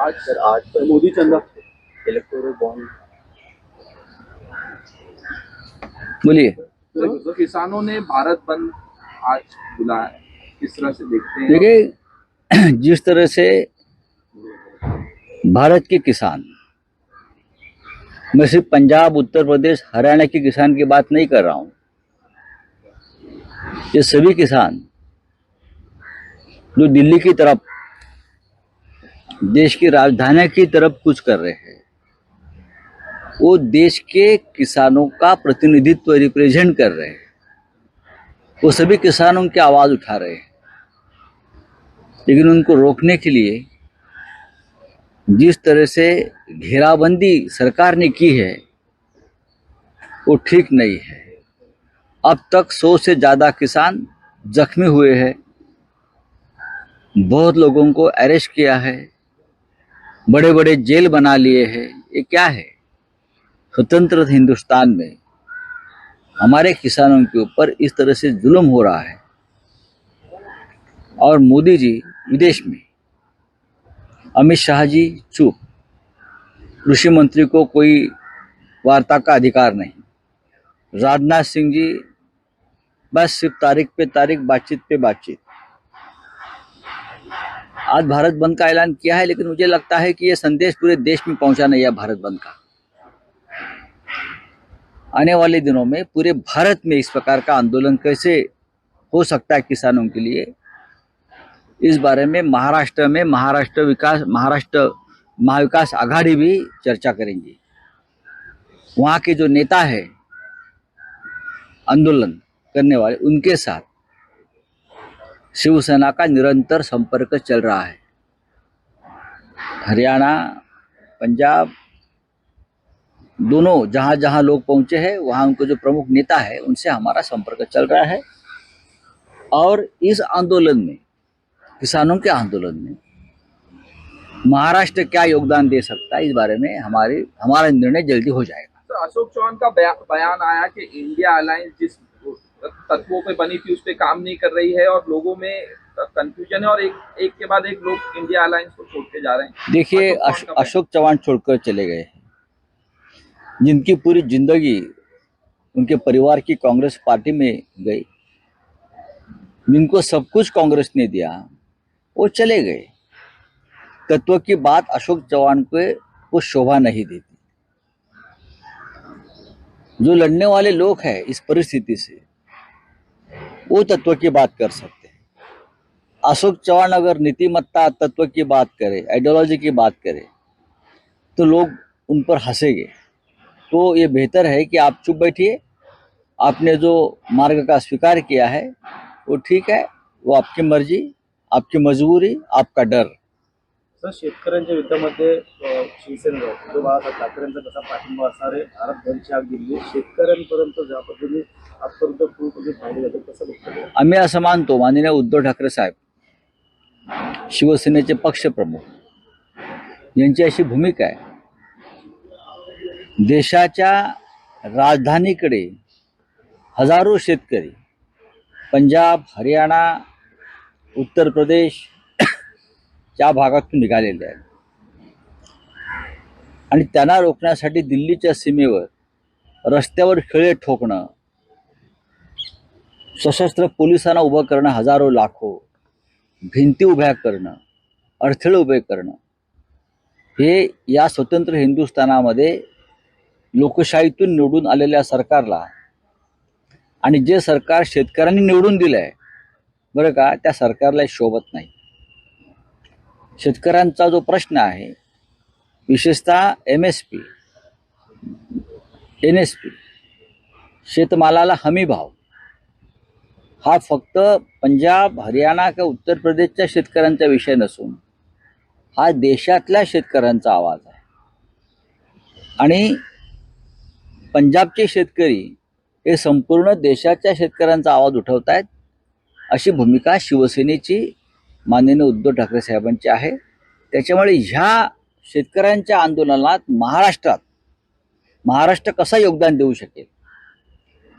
आज सर आज पर मोदी चंदा। इलेक्टोरल बॉन्ड बोलिए। तो किसानों ने भारत बंद आज बुलाया किस तरह से देखते हैं? देखिए जिस तरह से भारत के किसान मैं सिर्फ़ पंजाब उत्तर प्रदेश हरियाणा के किसान की बात नहीं कर रहा हूँ। ये सभी किसान जो दिल्ली की तरफ़ देश की राजधानी की तरफ़ कुछ कर रहे हैं। वो देश के किसानों का प्रतिनिधित्व रिप्रेजेंट कर रहे हैं। वो सभी किसानों की आवाज़ उठा रहे हैं। लेकिन उनको रोकने के लिए जिस तरह से घेराबंदी सरकार ने की है, वो ठीक नहीं है। अब तक सौ से ज़्यादा किसान जख्मी हुए हैं। बहुत लोगों को अरेस्ट किया है। बड़े बड़े जेल बना लिए हैं। ये क्या है? स्वतंत्र हिंदुस्तान में। हमारे किसानों के ऊपर इस तरह से जुल्म हो रहा है। और मोदी जी विदेश में। अमित शाह जी चुप। कृषि मंत्री को कोई वार्ता का अधिकार नहीं। राजनाथ सिंह जी बस सिर्फ़ तारीख पे तारीख, बातचीत पे बातचीत। आज भारत बंद का ऐलान किया है, लेकिन मुझे लगता है कि ये संदेश पूरे देश में पहुँचा नहीं है भारत बंद का। आने वाले दिनों में पूरे भारत में इस प्रकार का आंदोलन कैसे हो सकता है किसानों के लिए, इस बारे में महाराष्ट्र में महाराष्ट्र विकास, महाराष्ट्र महाविकास आघाड़ी भी चर्चा करेंगी। वहाँ के जो नेता है, आंदोलन करने वाले, उनके साथ शिवसेना का निरंतर संपर्क चल रहा है। हरियाणा पंजाब दोनों जहाँ जहाँ लोग पहुँचे हैं वहाँ उनको जो प्रमुख नेता है उनसे हमारा संपर्क चल रहा है। और इस आंदोलन में किसानों के आंदोलन में महाराष्ट्र क्या योगदान दे सकता है इस बारे में हमारी हमारा निर्णय जल्दी हो जाएगा। तो अशोक चौहान का बया, बयान आया कि इंडिया अलायंस जिस तत्वों पे बनी थी उस पर काम नहीं कर रही है और लोगों में कंफ्यूजन है और एक एक के बाद एक लोग इंडिया अलायंस को छोड़ के जा रहे हैं। देखिए अशोक चौहान छोड़कर चले गए जिनकी पूरी ज़िंदगी उनके परिवार की कांग्रेस पार्टी में गई। जिनको सब कुछ कांग्रेस ने दिया वो चले गए। तत्व की बात अशोक चौहान को वो शोभा नहीं देती। जो लड़ने वाले लोग हैं इस परिस्थिति से वो तत्व की बात कर सकते हैं। अशोक चौहान अगर नीतिमत्ता तत्व की बात करे आइडियोलॉजी की बात करे तो लोग उन पर हंसेंगे। तो ये बेहतर है कि आप चुप बैठिए। आपने जो मार्ग का स्वीकार किया है, वो ठीक है, वो आपकी मर्ज़ी, आपकी मजबूरी, आपका डर। सर, शेतकऱ्यांच्या युद्धामध्ये शिवसेनेला बाळासाहेब ठाकरेंचा कसा पाठिंबा भारत दिली शेतकऱ्यांपर्यंत ज्या पद्धतीने आजपर्यंत पूर्णपणे कसं बघतो आम्ही असं मानतो माननीय उद्धव ठाकरे साहेब शिवसेनेचे पक्षप्रमुख. यांची अशी भूमिका आहे. देशाच्या राजधानीकडे हजारो शेतकरी पंजाब हरियाणा उत्तर प्रदेश या भागातून निघालेले आहेत. आणि त्यांना रोखण्यासाठी दिल्लीच्या सीमेवर रस्त्यावर खिळे ठोकणं सशस्त्र पोलिसांना उभं करणं हजारो लाखो भिंती उभ्या करणं अडथळे उभे करणं हे या स्वतंत्र हिंदुस्थानामध्ये लोकशाहीतून निवडून आलेल्या सरकारला आणि जे सरकार शेतकऱ्यांनी निवडून दिलं आहे बरं का त्या सरकारला शोभत नाही. शेतकऱ्यांचा जो प्रश्न आहे विशेषतः M S P N S P शेतमालाला हमी भाव हा फक्त पंजाब हरियाणा किंवा उत्तर प्रदेशच्या शेतकऱ्यांचा विषय नसून हा देशातल्या शेतकऱ्यांचा आवाज आहे. आणि पंजाबचे शेतकरी हे संपूर्ण देशाच्या शेतकऱ्यांचा आवाज उठवत आहेत अशी भूमिका शिवसेनेची माननीय उद्धव ठाकरे साहेबांची आहे. त्याच्यामुळे ह्या शेतकऱ्यांच्या आंदोलनात महाराष्ट्रात महाराष्ट्र कसा योगदान देऊ शकेल?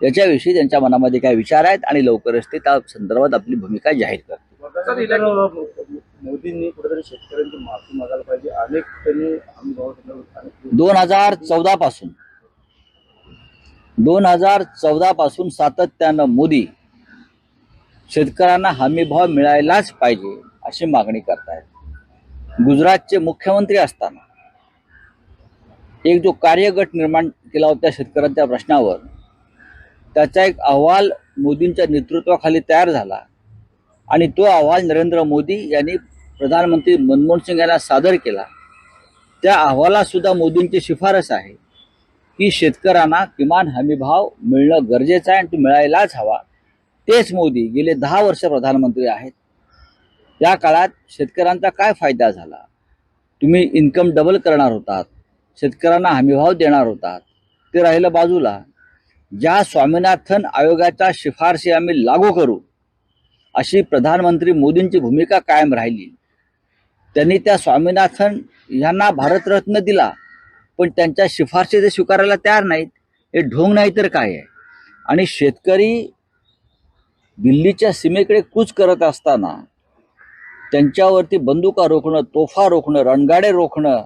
याच्याविषयी त्यांच्या मनामध्ये काय विचार आहेत आणि लवकरच ते त्या संदर्भात आपली भूमिका जाहीर करतील. त्यानंतर मोदींनी कुठेतरी शेतकऱ्यांची माफी मागायला पाहिजे. अनेक त्यांनी हमी भाव दिला, अनेक दोन हजार चौदा पासून दोन हजार चौदा पासून सातत्यानं मोदी शेतकऱ्यांना हमीभाव मिळायलाच पाहिजे अशी मागणी करतायत. गुजरातचे मुख्यमंत्री असताना एक जो कार्यगट निर्माण केला होता शेतकऱ्यांच्या प्रश्नावर त्याचा एक अहवाल मोदींच्या नेतृत्वाखाली तयार झाला. आणि तो अहवाल नरेंद्र मोदी यांनी प्रधानमंत्री मनमोहन सिंग यांना सादर केला. त्या अहवालातसुद्धा मोदींची शिफारस आहे की शेतकऱ्यांना किमान हमीभाव मिळणं गरजेचं आहे आणि तो मिळायलाच हवा. तेच मोदी गेले दहा वर्ष प्रधानमंत्री आहेत. या काळात शेतकऱ्यांचा काय फायदा झाला? तुम्ही इन्कम डबल करणार होतात. शेतकऱ्यांना हमीभाव देणार होतात. ते राहिलं बाजूला. ज्या स्वामीनाथन आयोगाच्या शिफारशी आम्ही लागू करू अशी प्रधानमंत्री मोदींची भूमिका कायम राहिली. त्यांनी त्या स्वामीनाथन यांना भारतरत्न दिला पण त्यांच्या शिफारशी ते स्वीकारायला तयार नाहीत हे ढोंग नाही तर काय आहे? आणि शेतकरी दिल्लीच्या सीमेकडे कूच करत असताना त्यांच्यावरती बंदुका रोखणं तोफा रोखणं रणगाडे रोखणं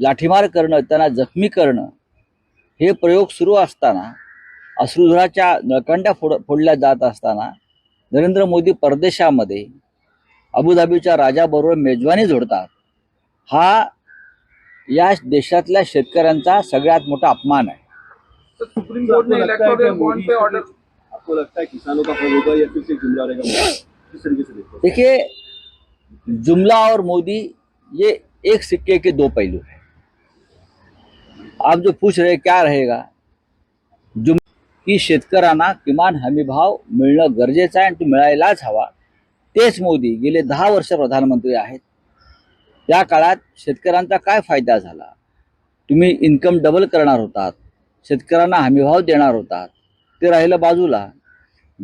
लाठीमार करणं त्यांना जखमी करणं हे प्रयोग सुरू असताना अश्रुधुराच्या नळकांड्या फोड फोडल्या जात असताना नरेंद्र मोदी परदेशामध्ये अबुधाबीच्या राजाबरोबर मेजवानी जोडतात. हा या देशातल्या शेतकऱ्यांचा सगळ्यात मोठा अपमान आहे. सुप्रीम कोर्ट ने आपको लगता कि इलेक्टोरल बॉन्ड मोदी पे से ऑर्डर कुछ- आपको लगता है किसानों का फल होगा या फिर से जुमला रहेगा? किस तरीके से देखते देखिए जुमला और मोदी ये एक सिक्के के दो पहलू हैं। आप जो पूछ रहे क्या रहेगा? की शेतकऱ्यांना किमान हमीभाव मिळणं गरजेचं आहे आणि तो मिळायलाच हवा. तेच मोदी गेले दहा वर्ष प्रधानमंत्री आहेत. या काळात शेतकऱ्यांचा काय फायदा झाला? तुम्ही इन्कम डबल करणार होतात. शेतकऱ्यांना हमीभाव देणार होतात. ते राहिलं बाजूला.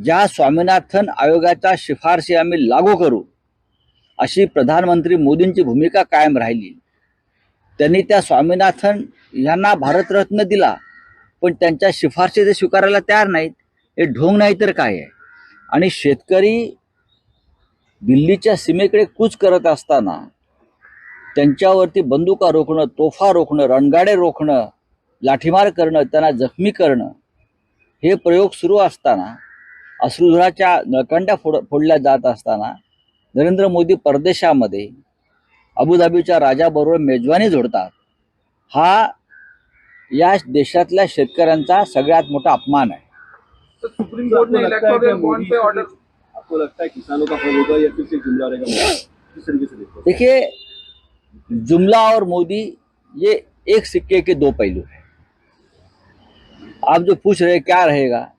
ज्या स्वामीनाथन आयोगाच्या शिफारशी आम्ही लागू करू अशी प्रधानमंत्री मोदींची भूमिका कायम राहिली. त्यांनी त्या स्वामीनाथन यांना भारतरत्न दिला. पण त्यांच्या शिफारशी ते स्वीकारायला तयार नाहीत हे ढोंग नाही तर काय आहे? आणि शेतकरी दिल्लीच्या सीमेकडे कूच करत असताना त्यांच्यावरती बंदुका रोखणं तोफा रोखणं रणगाडे रोखणं लाठीमार करणं त्यांना जखमी करणं हे प्रयोग सुरू असताना अश्रुधुराच्या नळकंड्या फोड फोडल्या जात असताना नरेंद्र मोदी परदेशामध्ये अबुधाबीच्या राजाबरोबर मेजवानी जोडतात. हा या देशातल्या शेतकऱ्यांचा सगळ्यात मोठा अपमान आहे. तो सुप्रीम कोर्ट ने है इलेक्टोरल बॉन्ड मोदी पे ऑर्डर आपको लगता है किसानों का फल होगा या फिर से जुमला रहेगा? किस तरीके से देखते देखिए जुमला और मोदी ये एक सिक्के के दो पहलू हैं। आप जो पूछ रहे क्या रहेगा?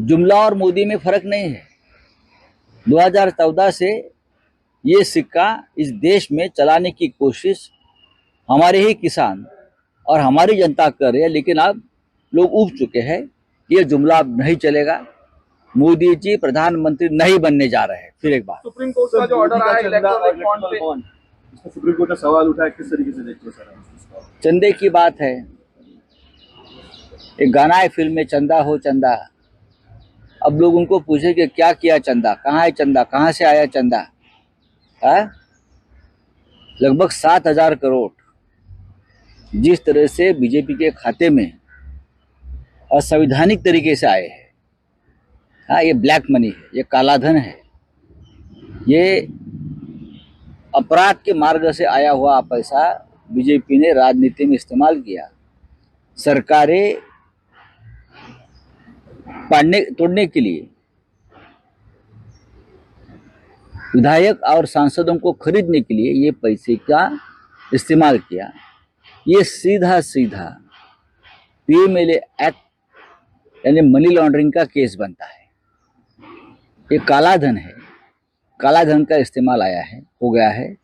जुमला और मोदी में फ़र्क नहीं है। 2014 से ये सिक्का इस देश में चलाने की कोशिश हमारे ही किसान और हमारी जनता कर रही है लेकिन अब लोग उब चुके हैं ये जुमला अब नहीं चलेगा। मोदी जी प्रधानमंत्री नहीं बनने जा रहे हैं। फिर एक बार सुप्रीम कोर्ट का जो ऑर्डर आया इलेक्टोरल बॉन्ड पे। सुप्रीम कोर्ट ने सवाल उठाया किस तरीके से देखते हो सर चंदे की बात है। एक गाना है फ़िल्म में चंदा हो चंदा। अब लोग उनको पूछे कि क्या किया चंदा? कहाँ है चंदा? कहाँ से आया चंदा? है? लगभग सात हज़ार करोड़। जिस तरह से बीजेपी के खाते में असंवैधानिक तरीके से आए हैं हाँ ये ब्लैक मनी है, ये काला धन है, ये अपराध के मार्ग से आया हुआ पैसा बीजेपी ने राजनीति में इस्तेमाल किया, सरकारें पाड़ने तोड़ने के लिए, विधायक और सांसदों को खरीदने के लिए ये पैसे का इस्तेमाल किया। ये सीधा सीधा पीएमएलए एक्ट यानी मनी लॉन्ड्रिंग का केस बनता है। ये काला धन है। काला धन का इस्तेमाल आया है, हो गया है।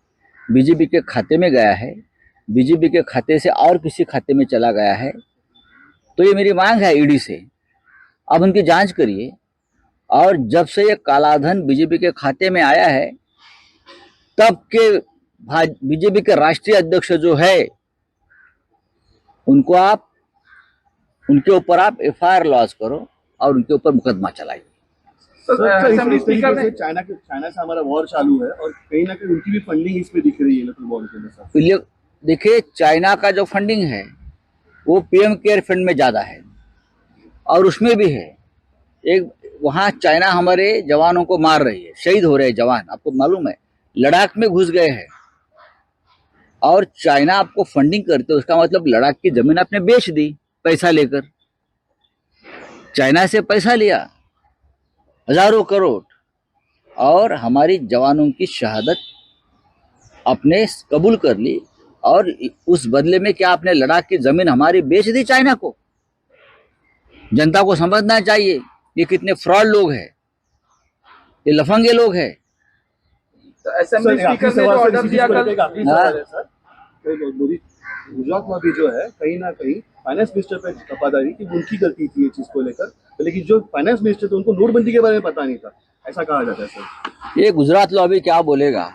बीजेपी के खाते में गया है। बीजेपी के खाते से और किसी खाते में चला गया है। तो ये मेरी मांग है ईडी से। आप उनकी जाँच करिए। और जब से ये कालाधन बीजेपी के खाते में आया है, तब के बीजेपी के राष्ट्रीय अध्यक्ष जो है उनको आप उनके ऊपर आप एफआईआर लॉन्च करो और उनके ऊपर मुकदमा चलाइए। सर, सर, इस- असेंबली इस तरीके स्पीकर से ने चाइना के चाइना से हमारा वॉर चालू है और कहीं ना कहीं उनकी भी फंडिंग इस दिख रही है इलेक्ट्रल के अंदर तो ये- देखिए चाइना का जो फंडिंग है वो पीएम केयर फंड में ज़्यादा है और उसमें भी है। एक वहाँ चाइना हमारे जवानों को मार रही है शहीद हो रहे हैं जवान। आपको मालूम है लद्दाख में घुस गए हैं। और चाइना आपको फंडिंग करते है उसका मतलब लड़ाक की ज़मीन आपने बेच दी पैसा लेकर। चाइना से पैसा लिया हज़ारों करोड़। और हमारी जवानों की शहादत आपने कबूल कर ली और उस बदले में क्या आपने लड़ाक की ज़मीन हमारी बेच दी चाइना को? जनता को समझना चाहिए ये कितने फ्रॉड लोग हैं ये लफंगे लोग हैं। तो आखिरी स्पीकर ने जो ऑर्डर दिया कल? मोदी गुजरात में भी जो है, कहीं ना कहीं फाइनेंस मिनिस्टर पे तपादारी की उनकी गलती थी ये चीज़ को लेकर। लेकिन जो फाइनेंस मिनिस्टर थे, उनको नोटबंदी के बारे में पता नहीं था। ऐसा कहा जाता है, सर। ये गुजरात लॉबी क्या बोलेगा?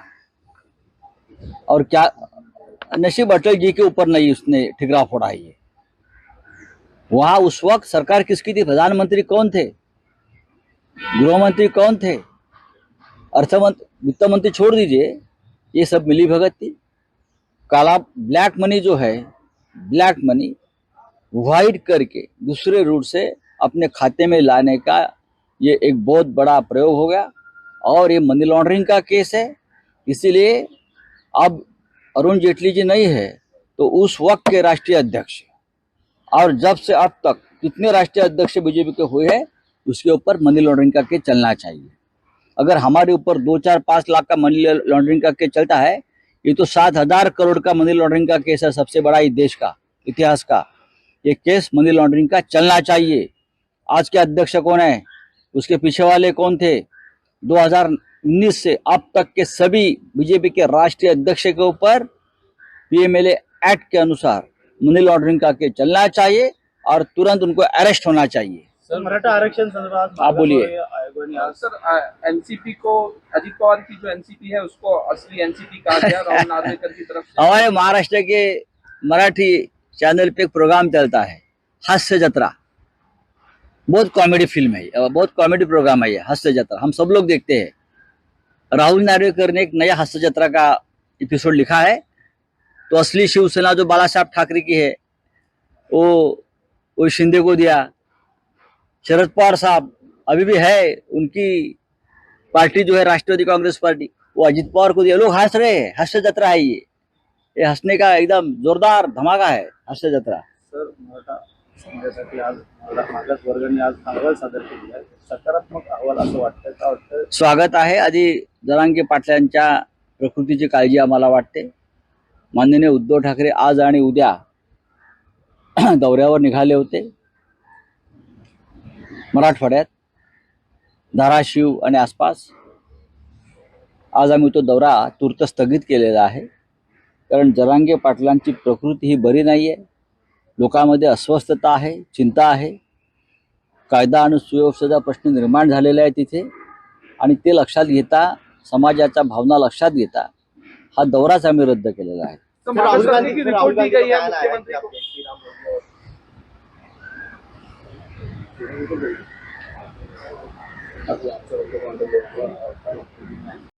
और क्या नशीब अटल जी के ऊपर नहीं उसने ठिकरा फोड़ा ये? वहाँ उस वक्त सरकार किसकी थी? प्रधानमंत्री कौन थे? गृह मंत्री कौन थे? अर्थमंत्री, वित्त मंत्री छोड़ दीजिए। ये सब मिली भगत थी। काला ब्लैक मनी जो है ब्लैक मनी वाइट करके दूसरे रूट से अपने खाते में लाने का ये एक बहुत बड़ा प्रयोग हो गया। और ये मनी लॉन्ड्रिंग का केस है। इसीलिए अब अरुण जेटली जी नहीं है तो उस वक्त के राष्ट्रीय अध्यक्ष। और जब से अब तक कितने राष्ट्रीय अध्यक्ष बीजेपी के हुए हैं, उसके ऊपर मनी लॉन्ड्रिंग का केस चलना चाहिए। अगर हमारे ऊपर दो चार पाँच लाख का मनी लॉन्ड्रिंग का केस चलता है ये तो सात हज़ार करोड़ का मनी लॉन्ड्रिंग का केस है सबसे बड़ा इस देश का, इतिहास का। ये केस मनी लॉन्ड्रिंग का चलना चाहिए। आज के अध्यक्ष कौन है? उसके पीछे वाले कौन थे? 2019 से अब तक के सभी बीजेपी के राष्ट्रीय अध्यक्ष के ऊपर पीएमएलए एक्ट के अनुसार मनी लॉन्ड्रिंग का केस चलना चाहिए और तुरंत उनको अरेस्ट होना चाहिए। सर मराठा आरक्षण संदर्भात आप बोलिए. सर एनसीपी को अजित पवार की जो एनसीपी है उसको असली एनसीपी कहा गया राहुल नार्वेकर की तरफ़ से। हमारे महाराष्ट्र के मराठी चैनल पे एक प्रोग्राम चलता है हास्य जत्रा। बहुत कॉमेडी फ़िल्म है बहुत कॉमेडी प्रोग्राम है ये हास्य जत्रा। हम सब लोग देखते हैं। राहुल नार्वेकर ने एक नया हास्य जत्रा का एपिसोड लिखा है। तो असली शिवसेना जो बाला साहब ठाकरे की है वो वो शिंदे को दिया शरद पवार साहब अभी भी है उनकी पार्टी जो है राष्ट्रवादी कांग्रेस पार्टी वो अजित पवार को दिया। लोग हंस रहे हैं हास्य जत्रा है ये। ये हंसने का एकदम जोरदार धमाका है हास्य जत्रा सर मराठा समाजासाठी आज मागास वर्गाने आज अहवाल सादर केली आहे सकारात्मक अहवाल असं वाटतं का वाटतं स्वागत आहे आधी जरांगे पाटलांच्या प्रकृतीची काळजी आम्हाला वाटते. माननीय उद्धव ठाकरे आज आणि उद्या दौऱ्यावर निघाले होते. मराठवाड्यात धाराशिव आणि आसपास. आज आम्ही तो दौरा तूर्त स्थगित केलेला आहे. कारण जरांगे पाटलांची प्रकृती ही बरी नाही आहे लोकांमध्ये अस्वस्थता आहे चिंता आहे. कायदा आणि सुव्यवस्थेचा प्रश्न निर्माण झालेला आहे तिथे. आणि ते लक्षात घेता समाजाच्या भावना लक्षात घेता हा दौराच आम्ही रद्द केलेला आहे. That's what I'm going to